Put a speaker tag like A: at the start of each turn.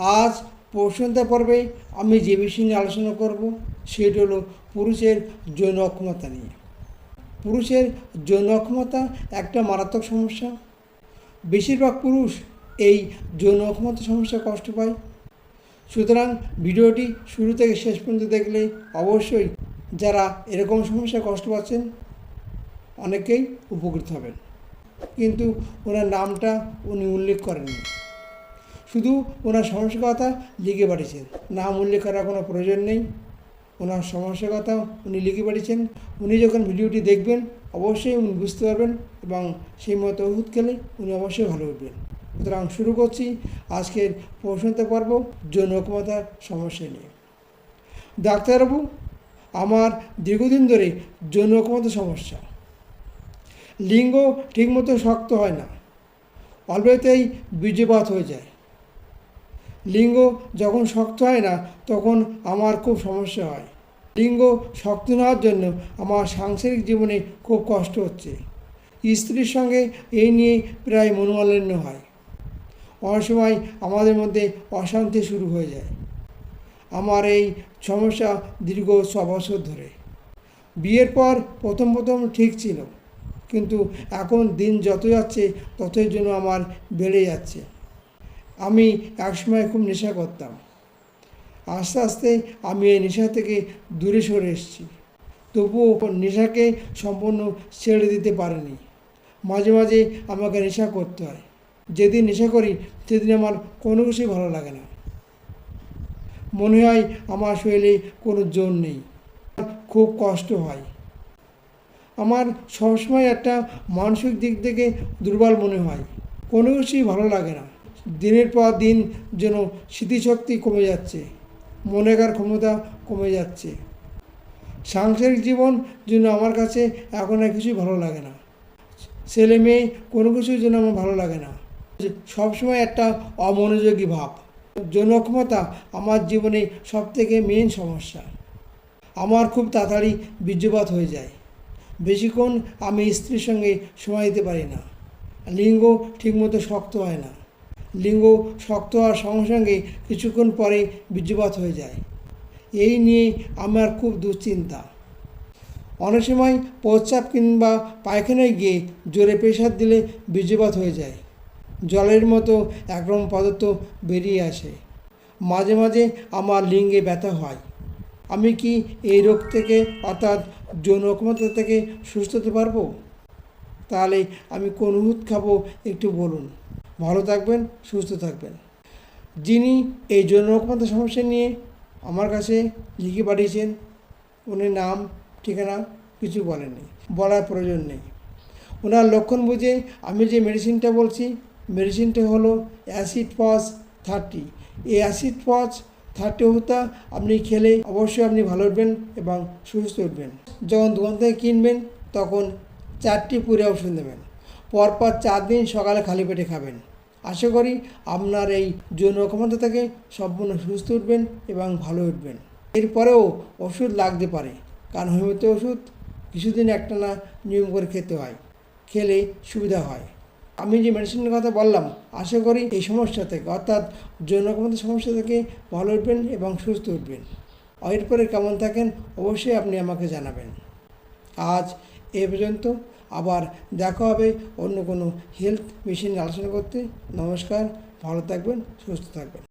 A: আজ প্রশ্নতা পর্বে আমি যে বিষয় নিয়ে আলোচনা করব, সেটি হলো পুরুষের যৌন অক্ষমতা নিয়ে। পুরুষের যৌন অক্ষমতা একটা মারাত্মক সমস্যা। বেশিরভাগ পুরুষ এই যৌন অক্ষমতা সমস্যায় কষ্ট পায়। সুতরাং ভিডিওটি শুরু থেকে শেষ পর্যন্ত দেখলে অবশ্যই যারা এরকম সমস্যায় কষ্ট পাচ্ছেন, অনেকেই উপকৃত হবেন। কিন্তু ওনার নামটা উনি উল্লেখ করেননি। শুধু ওনার সমস্যার কথা লিখে পাঠিয়েছেন। নাম উল্লেখ করার কোনো প্রয়োজন নেই। ওনার সমস্যার কথা উনি লিখে পাঠিয়েছেন। উনি যখন ভিডিওটি দেখবেন, অবশ্যই উনি বুঝতে পারবেন এবং সেই মতো ওষুধ খেলে উনি অবশ্যই ভালো উঠবেন। সুতরাং শুরু করছি আজকের প্রশ্নতে পারব যৌন অক্ষমতার সমস্যা নিয়ে। ডাক্তারবাবু আমার দীর্ঘদিন ধরে যৌন অক্ষমতার সমস্যা। লিঙ্গ ঠিকমতো শক্ত হয় না। অল্পতেই বীর্যপাত হয়ে যায়। লিঙ্গ যখন শক্ত হয় না, তখন আমার খুব সমস্যা হয়। লিঙ্গ শক্ত নেওয়ার জন্য আমার সাংসারিক জীবনে খুব কষ্ট হচ্ছে। স্ত্রীর সঙ্গে এই নিয়ে প্রায় মনোমালিন্য হয়। অনেক সময় আমাদের মধ্যে অশান্তি শুরু হয়ে যায়। আমার এই সমস্যা দীর্ঘ ছ বছর ধরে। বিয়ের পর প্রথম প্রথম ঠিক ছিল, কিন্তু এখন দিন যত যাচ্ছে, ততই জন্য আমার বেড়ে যাচ্ছে। আমি একসময় খুব নেশা করতাম। আস্তে আস্তে আমি এই নেশা থেকে দূরে সরে এসেছি। তবুও নেশাকে সম্পূর্ণ ছেড়ে দিতে পারিনি। মাঝে মাঝে আমাকে নেশা করতে হয়। যেদিন নেশা করি, সেদিন আমার কোনো কিছুই ভালো লাগে না। মনে হয় আমার শরীরে কোনো জোর নেই। খুব কষ্ট হয়। আমার সবসময় একটা মানসিক দিক থেকে দুর্বল মনে হয়। কোনো কিছুই ভালো লাগে না। দিনের পর দিন যেন স্মৃতিশক্তি কমে যাচ্ছে মনে করার ক্ষমতা কমে যাচ্ছে। সাংসারিক জীবন যেন আমার কাছে এখন আর কিছুই ভালো লাগে না। ছেলে মেয়ে কোনো কিছুই যেন আমার ভালো লাগে না। সবসময় একটা অমনোযোগী ভাব। যৌন ক্ষমতা আমার জীবনে সবথেকে মেন সমস্যা। আমার খুব তাড়াতাড়ি বীর্যপাত হয়ে যায়। বেশিক্ষণ আমি স্ত্রীর সঙ্গে সময় দিতে পারি না। লিঙ্গ ঠিকমতো শক্ত হয় না। লিঙ্গ শক্ত হওয়ার সঙ্গে সঙ্গে কিছুক্ষণ পরে বীর্যপাত হয়ে যায়। এই নিয়ে আমার খুব দুশ্চিন্তা। অনেক সময় প্রস্রাব কিংবা পায়খানায় গিয়ে জোরে প্রেশার দিলে বীর্যপাত হয়ে যায়। জলের মতো একরকম পদার্থ বেরিয়ে আসে। মাঝে মাঝে আমার লিঙ্গে ব্যথা হয়। আমি কি এই রোগ থেকে অর্থাৎ যৌন অক্ষমতা থেকে সুস্থ হতে পারব? তাহলে আমি কোন ওষুধ খাব একটু বলুন। ভালো থাকবেন, সুস্থ থাকবেন। যিনি এই যৌন অক্ষমতা সমস্যা নিয়ে আমার কাছে লিখে পাঠিয়েছেন, উনি নাম, ঠিকানা কিছু বলেননি, বলার প্রয়োজন নেই। ওনার লক্ষণ বুঝে আমি যে মেডিসিনটা বলছি মেডিসিনটা হলো অ্যাসিড পজ থার্টি এই অ্যাসিড পজ থার্টি ওষুধটা আপনি খেলে অবশ্যই আপনি ভালো উঠবেন এবং সুস্থ উঠবেন। যখন দোকান থেকে কিনবেন, তখন চারটি পুরে ওষুধ নেবেন। পরপর চার দিন সকালে খালি পেটে খাবেন। আশা করি আপনার এই যৌন ক্ষমতা থেকে সম্পূর্ণ সুস্থ উঠবেন এবং ভালো উঠবেন। এরপরেও ওষুধ লাগতে পারে, কারণ হোমিওপ্যাথি ওষুধ কিছুদিন একটানা নিয়ম করে খেতে হয়, খেলে সুবিধা হয়। আমি যে মেডিসিনের কথা বললাম, আশা করি এই সমস্যা থেকে, অর্থাৎ যৌন ক্ষমতার সমস্যা থেকে ভালো উঠবেন এবং সুস্থ উঠবেন। এরপরে কেমন থাকেন, অবশ্যই আপনি আমাকে জানাবেন। আজ এ পর্যন্ত। আবার দেখা হবে অন্য কোনো হেলথ মেশিন আলোচনা করতে। নমস্কার ভালো থাকবেন সুস্থ থাকবেন।